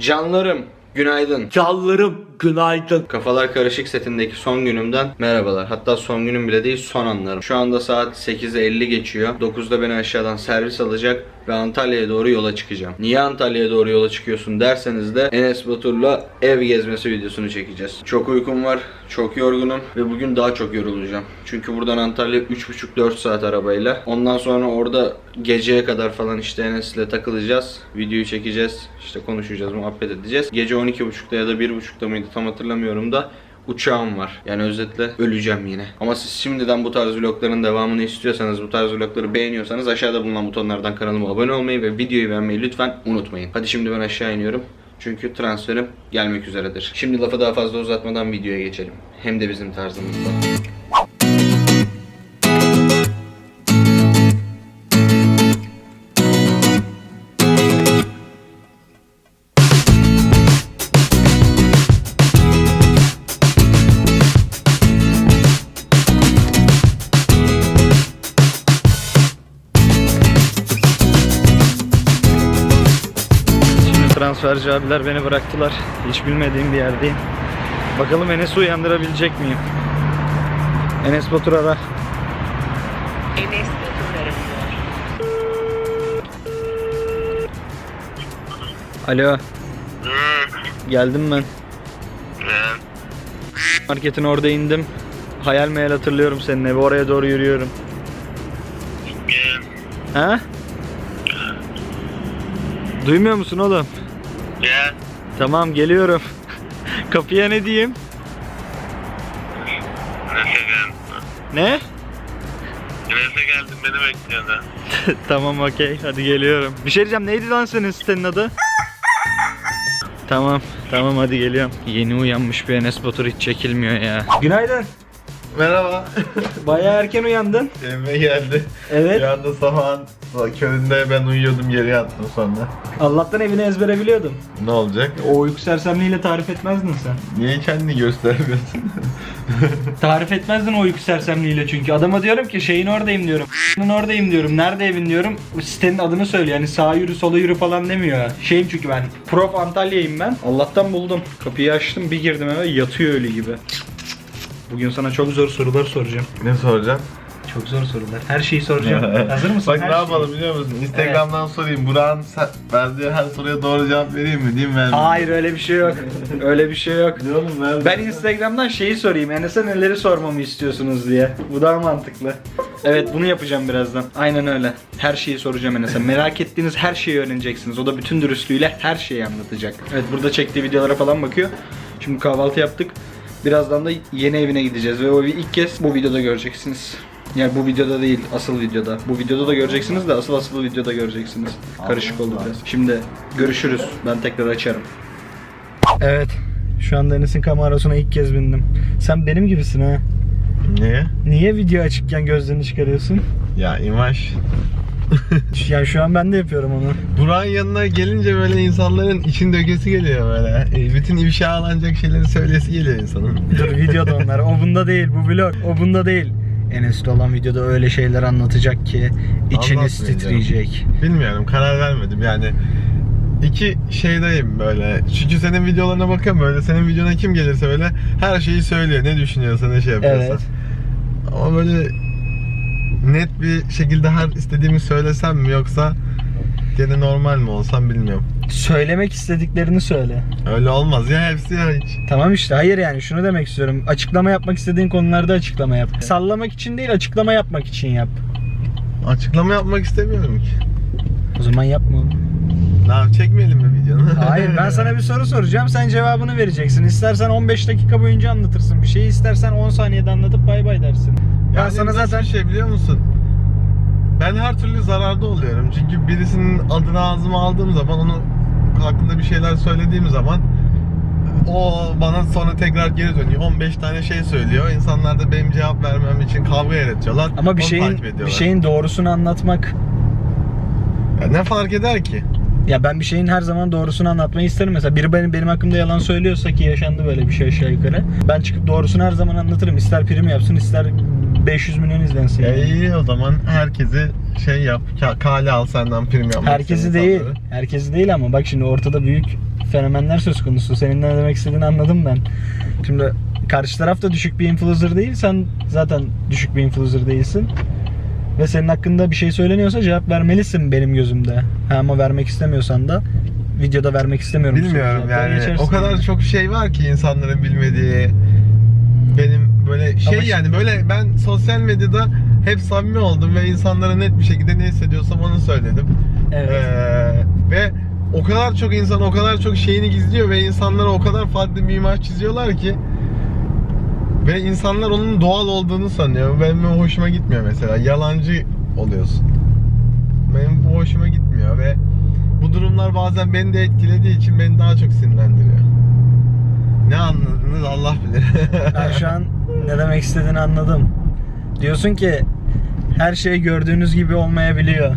Canlarım, günaydın. Canlarım günaydın. Kafalar Karışık setindeki son günümden merhabalar. Hatta son günüm bile değil son anlarım. Şu anda saat 8'e 50 geçiyor. 9'da beni aşağıdan servis alacak ve Antalya'ya doğru yola çıkacağım. Niye Antalya'ya doğru yola çıkıyorsun derseniz de Enes Batur'la ev gezmesi videosunu çekeceğiz. Çok uykum var, çok yorgunum ve bugün daha çok yorulacağım. Çünkü buradan Antalya 3,5-4 saat arabayla. Ondan sonra orada geceye kadar falan işte Enes'le takılacağız. Videoyu çekeceğiz. işte konuşacağız, muhabbet edeceğiz. Gece 12.30'da ya da 1.30'da mıydı tam hatırlamıyorum da uçağım var. Yani özetle öleceğim yine. Ama siz şimdiden bu tarz vlogların devamını istiyorsanız, bu tarz vlogları beğeniyorsanız aşağıda bulunan butonlardan kanalıma abone olmayı ve videoyu beğenmeyi lütfen unutmayın. Hadi şimdi ben aşağı iniyorum. Çünkü transferim gelmek üzeredir. Şimdi lafı daha fazla uzatmadan videoya geçelim. Hem de bizim tarzımızda. Transferci abiler beni bıraktılar. Hiç bilmediğim bir yerdeyim. Bakalım Enes'i uyandırabilecek miyim? Enes Batur ara. Enes Batur aranıyor. Alo. Geldim ben. Marketin orada indim. Hayal meyal hatırlıyorum senin evi. Oraya doğru yürüyorum. Ha? Duymuyor musun oğlum? Gel. Tamam geliyorum. Kapıya ne diyeyim? Nese geldim. Ne? Nese geldim beni bekliyordu. tamam okey hadi geliyorum. Bir şey diyeceğim neydi lan senin sitenin adı? Tamam tamam hadi geliyorum. Yeni uyanmış bir Enes Batur hiç çekilmiyor ya. Günaydın. Merhaba. Bayağı erken uyandın. Evime geldi. Evet. Anda sabahın köründe ben uyuyordum geri yattım sonra. Allah'tan evini ezbere biliyordum. Ne olacak? O uyku sersemliğiyle tarif etmezdin sen. Niye kendini göstermiyorsun? Tarif etmezdin o uyku sersemliğiyle çünkü. Adama diyorum ki şeyin oradayım diyorum. oradayım diyorum. Nerede evin diyorum. Sitenin adını söylüyor. Yani sağa yürü sola yürü falan demiyor. Şeyim çünkü ben. Prof Antalya'yım ben. Allah'tan buldum. Kapıyı açtım bir girdim eve yatıyor öyle gibi. Bugün sana çok zor sorular soracağım. ne soracağım? Çok zor sorular. Her şeyi soracağım. Hazır mısın? Bak Her ne şeyi. yapalım biliyor musun? Instagram'dan sorayım. Burak'ın sen- verdiği her soruya doğru cevap vereyim mi? Diyeyim mi? Hayır öyle bir şey yok. öyle bir şey yok. Ne oğlum ver. Ben Instagram'dan şeyi sorayım. Enes'e neleri sormamı istiyorsunuz diye. Bu daha mantıklı. Evet bunu yapacağım birazdan. Aynen öyle. Her şeyi soracağım Enes'e. Merak ettiğiniz her şeyi öğreneceksiniz. O da bütün dürüstlüğüyle her şeyi anlatacak. Evet burada çektiği videolara falan bakıyor. Şimdi kahvaltı yaptık. Birazdan da yeni evine gideceğiz ve o evi ilk kez bu videoda göreceksiniz. Yani bu videoda değil, asıl videoda. Bu videoda da göreceksiniz de asıl asıl videoda göreceksiniz. Karışık oldu biraz. Şimdi görüşürüz. Ben tekrar açarım. Evet. Şu anda Enes'in kamerasına ilk kez bindim. Sen benim gibisin ha. Niye? Niye video açıkken gözlerini çıkarıyorsun? Ya imaj. Yani şu an ben de yapıyorum onu. Burak'ın yanına gelince böyle insanların için dökesi geliyor böyle. E, bütün ifşalanacak şeyleri söylesi geliyor insanın. Dur videoda onlar. O bunda değil. Bu vlog. O bunda değil. Enes'te olan videoda öyle şeyler anlatacak ki içiniz titreyecek. Bilmiyorum karar vermedim yani iki şeydeyim böyle çünkü senin videolarına bakıyorum böyle senin videona kim gelirse böyle her şeyi söylüyor ne düşünüyorsa ne şey yapıyorsa Evet. ama böyle net bir şekilde her istediğimi söylesem mi yoksa gene normal mi olsam bilmiyorum Söylemek istediklerini söyle. öyle olmaz ya hepsi ya hiç Tamam işte hayır yani şunu demek istiyorum. Açıklama yapmak istediğin konularda açıklama yap. Sallamak için değil açıklama yapmak için yap. açıklama yapmak istemiyorum ki O zaman yapma oğlum. ne yap çekmeyelim mi videonu Hayır ben sana bir soru soracağım sen cevabını vereceksin. İstersen 15 dakika boyunca anlatırsın bir şeyi istersen 10 saniyede anlatıp bay bay dersin. Ben Yani sana zaten şey biliyor musun? Ben her türlü zararda oluyorum. Çünkü birisinin adını ağzıma aldığım zaman onu hakkında bir şeyler söylediğim zaman o bana sonra tekrar geri dönüyor. 15 tane şey söylüyor. İnsanlar da benim cevap vermem için kavga yaratıyorlar. ama bir şeyin bir şeyin doğrusunu anlatmak Ya ne fark eder ki? ya ben bir şeyin her zaman doğrusunu anlatmayı isterim. Mesela biri benim benim hakkımda yalan söylüyorsa ki yaşandı böyle bir şey aşağı yukarı. Ben çıkıp doğrusunu her zaman anlatırım. İster prim yapsın ister 500 milyon izlensin. Yani. iyi o zaman herkesi şey yap. ka- Kale al senden prim yapmak Herkesi değil. insanları. Herkesi değil ama bak şimdi ortada büyük fenomenler söz konusu. Senin ne demek istediğini anladım ben. Şimdi karşı taraf da düşük bir influencer değil. Sen zaten düşük bir influencer değilsin. Ve senin hakkında bir şey söyleniyorsa cevap vermelisin benim gözümde. Ha, ama vermek istemiyorsan da videoda vermek istemiyorum. Bilmiyorum yani. O kadar çok şey var ki insanların bilmediği. Benim böyle şey Ama yani böyle ben sosyal medyada hep samimi oldum ve insanlara net bir şekilde ne hissediyorsam onu söyledim. Evet. Ee, ve o kadar çok insan o kadar çok şeyini gizliyor ve insanlara o kadar farklı bir imaj çiziyorlar ki ve insanlar onun doğal olduğunu sanıyor. Benim hoşuma gitmiyor mesela. Yalancı oluyorsun. Benim bu hoşuma gitmiyor ve bu durumlar bazen beni de etkilediği için beni daha çok sinirlendiriyor. Ne anladınız Allah bilir. Ben şu an ne demek istediğini anladım. Diyorsun ki her şey gördüğünüz gibi olmayabiliyor.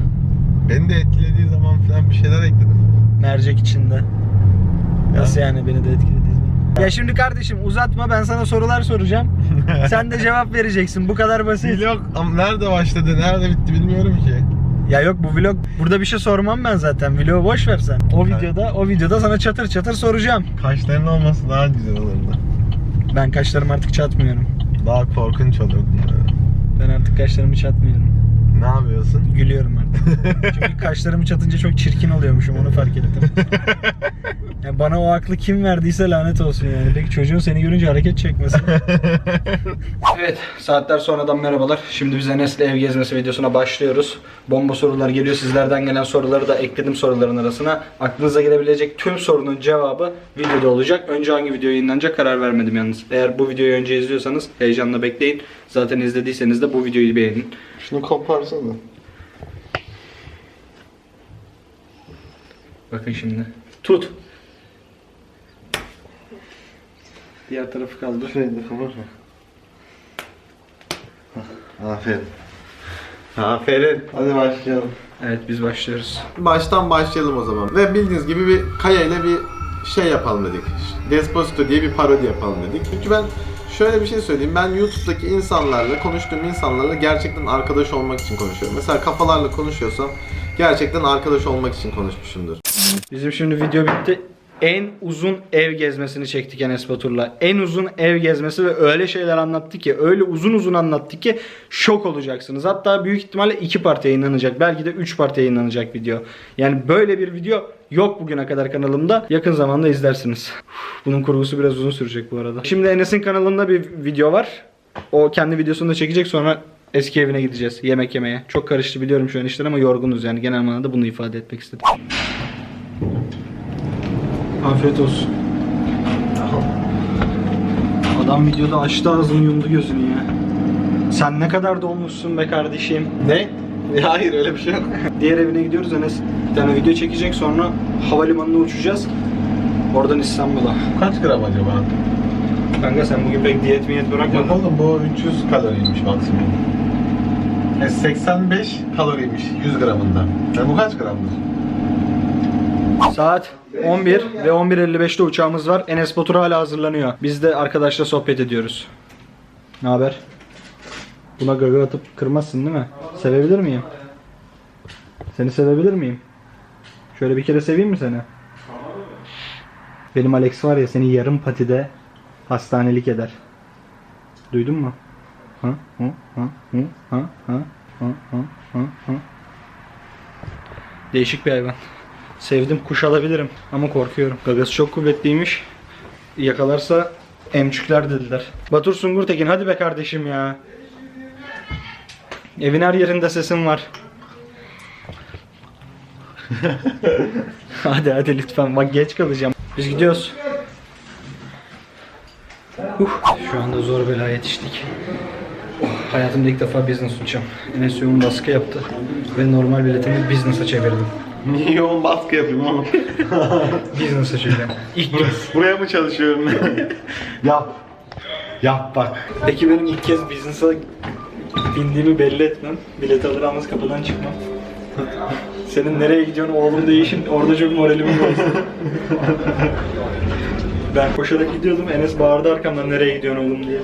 beni de etkilediği zaman falan bir şeyler ekledim. Mercek içinde. Nasıl yani beni de etkiledi? Ya şimdi kardeşim uzatma ben sana sorular soracağım. Sen de cevap vereceksin. Bu kadar basit. Vlog ama nerede başladı, nerede bitti bilmiyorum ki. Ya yok bu vlog burada bir şey sormam ben zaten. Vlogu boş ver sen. O videoda o videoda sana çatır çatır soracağım. Kaşların olması daha güzel olurdu. Ben kaşlarım artık çatmıyorum. Daha korkunç olurdu. Ben artık kaşlarımı çatmıyorum. Ne yapıyorsun? Gülüyorum. Çünkü kaşlarımı çatınca çok çirkin oluyormuşum onu fark ettim. Yani bana o aklı kim verdiyse lanet olsun yani. Peki çocuğun seni görünce hareket çekmesin. Evet, saatler sonradan merhabalar. Şimdi biz Enes'le ev gezmesi videosuna başlıyoruz. Bomba sorular geliyor. Sizlerden gelen soruları da ekledim soruların arasına. Aklınıza gelebilecek tüm sorunun cevabı videoda olacak. Önce hangi video yayınlanacak karar vermedim yalnız. Eğer bu videoyu önce izliyorsanız heyecanla bekleyin. Zaten izlediyseniz de bu videoyu beğenin. Şunu koparsana. Bakın şimdi. Tut. Diğer tarafı kaldır. Şurayı da kapatma. Aferin. Aferin. Hadi başlayalım. Evet biz başlıyoruz. Baştan başlayalım o zaman. Ve bildiğiniz gibi bir Kaya ile bir şey yapalım dedik. Despacito diye bir parodi yapalım dedik. Çünkü ben şöyle bir şey söyleyeyim. Ben YouTube'daki insanlarla, konuştuğum insanlarla gerçekten arkadaş olmak için konuşuyorum. Mesela kafalarla konuşuyorsam gerçekten arkadaş olmak için konuşmuşumdur. Bizim şimdi video bitti. En uzun ev gezmesini çektik Enes Batur'la. En uzun ev gezmesi ve öyle şeyler anlattı ki, öyle uzun uzun anlattı ki şok olacaksınız. Hatta büyük ihtimalle iki part yayınlanacak. Belki de üç part yayınlanacak video. Yani böyle bir video yok bugüne kadar kanalımda. Yakın zamanda izlersiniz. Bunun kurgusu biraz uzun sürecek bu arada. Şimdi Enes'in kanalında bir video var. O kendi videosunu da çekecek sonra eski evine gideceğiz yemek yemeye. Çok karıştı biliyorum şu an işler ama yorgunuz yani genel manada bunu ifade etmek istedim. Afiyet olsun. Adam videoda açtı ağzını yumdu gözünü ya. Sen ne kadar dolmuşsun be kardeşim. Ne? Hayır öyle bir şey yok. Diğer evine gidiyoruz Enes. Bir tane video çekecek sonra havalimanına uçacağız. Oradan İstanbul'a. Kaç gram acaba? Kanka sen bugün pek diyet miyet Yok bırakmadın. oğlum bu 300 kaloriymiş maksimum. E, 85 kaloriymiş 100 gramında. Yani bu kaç gramdır? Saat 11 ve 11.55'te uçağımız var. Enes Batur hala hazırlanıyor. Biz de arkadaşla sohbet ediyoruz. Ne haber? Buna gaga atıp kırmazsın değil mi? Sevebilir miyim? Seni sevebilir miyim? Şöyle bir kere seveyim mi seni? Benim Alex var ya seni yarım patide hastanelik eder. Duydun mu? Ha? Ha? Hı? Ha? Ha? Ha? Ha? Ha? Ha? Değişik bir hayvan. Sevdim kuş alabilirim ama korkuyorum. Gagası çok kuvvetliymiş. Yakalarsa emçükler dediler. Batur Sungur Tekin hadi be kardeşim ya. Evin her yerinde sesim var. hadi hadi lütfen bak geç kalacağım. Biz gidiyoruz. Uh, şu anda zor bela yetiştik. Hayatımda ilk defa business uçacağım. Enes yoğun baskı yaptı ve normal biletimi business'a çevirdim. Niye yoğun baskı yapayım oğlum? Business açacağım. İlk kez. Buraya mı çalışıyorum? Yap. Yap bak. Peki benim ilk kez business'a bindiğimi belli etmem. Bilet alır almaz kapıdan çıkmam. Senin nereye gidiyorsun oğlum değişin orada çok moralimi bozdu. ben koşarak gidiyordum Enes bağırdı arkamdan nereye gidiyorsun oğlum diye.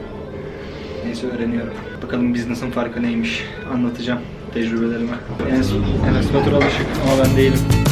Neyse öğreniyorum. Bakalım business'ın farkı neymiş. Anlatacağım tecrübelerimi. Enes, Enes Batur alışık ama ben değilim.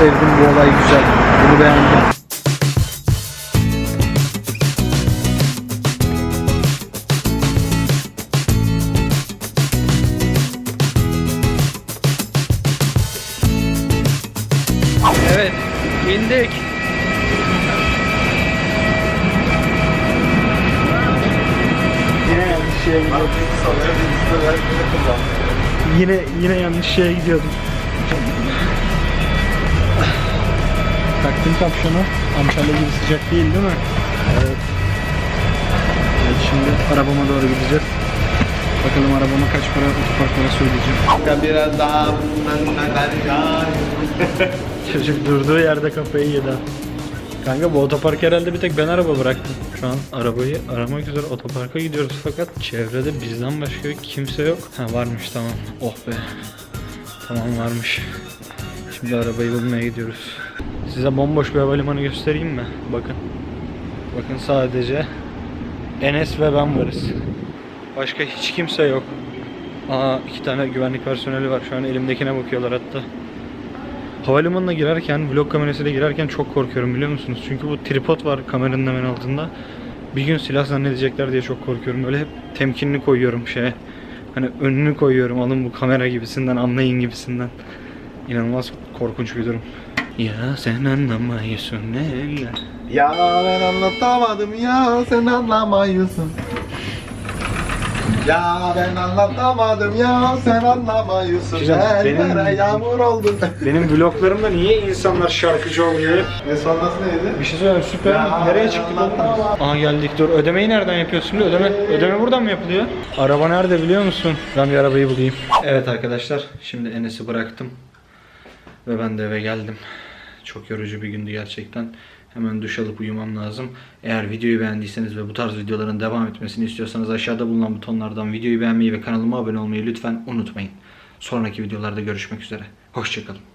Sevdim. Bu olay güzel. Bunu beğendim. Evet, indik. Yine yanlış şeye gidiyordum. Yine yine yanlış şeye gidiyordum. Taktım kapşonu. Antalya gibi sıcak değil değil mi? Evet. Evet şimdi arabama doğru gideceğiz. Bakalım arabama kaç para otopark parası ödeyeceğim. Çocuk durduğu yerde kafayı yedi. Kanka bu otopark herhalde bir tek ben araba bıraktım. Şu an arabayı aramak üzere otoparka gidiyoruz fakat çevrede bizden başka kimse yok. Ha varmış tamam. Oh be. Tamam varmış. Şimdi arabayı bulmaya gidiyoruz. Size bomboş bir havalimanı göstereyim mi? Bakın. Bakın sadece Enes ve ben varız. Başka hiç kimse yok. Aa iki tane güvenlik personeli var. Şu an elimdekine bakıyorlar hatta. Havalimanına girerken, vlog kamerasıyla girerken çok korkuyorum biliyor musunuz? Çünkü bu tripod var kameranın hemen altında. Bir gün silah zannedecekler diye çok korkuyorum. Böyle hep temkinli koyuyorum şeye. Hani önünü koyuyorum alın bu kamera gibisinden anlayın gibisinden. İnanılmaz korkunç bir durum. Ya sen anlamıyorsun ne Ya ben anlatamadım ya sen anlamıyorsun. Ya ben anlatamadım ya sen anlamıyorsun. Güzel, Her benim- yağmur oldu. Benim vloglarımda niye insanlar şarkıcı oluyor? Ve sonrası neydi? Bir şey söyleyeyim süper. Ya, Nereye çıktık oğlum? biz? Aa geldik dur. Ödemeyi nereden yapıyorsun? Ödeme ödeme buradan mı yapılıyor? Araba nerede biliyor musun? Ben bir arabayı bulayım. Evet arkadaşlar şimdi Enes'i bıraktım. Ve ben de eve geldim. Çok yorucu bir gündü gerçekten. Hemen duş alıp uyumam lazım. Eğer videoyu beğendiyseniz ve bu tarz videoların devam etmesini istiyorsanız aşağıda bulunan butonlardan videoyu beğenmeyi ve kanalıma abone olmayı lütfen unutmayın. Sonraki videolarda görüşmek üzere. Hoşçakalın.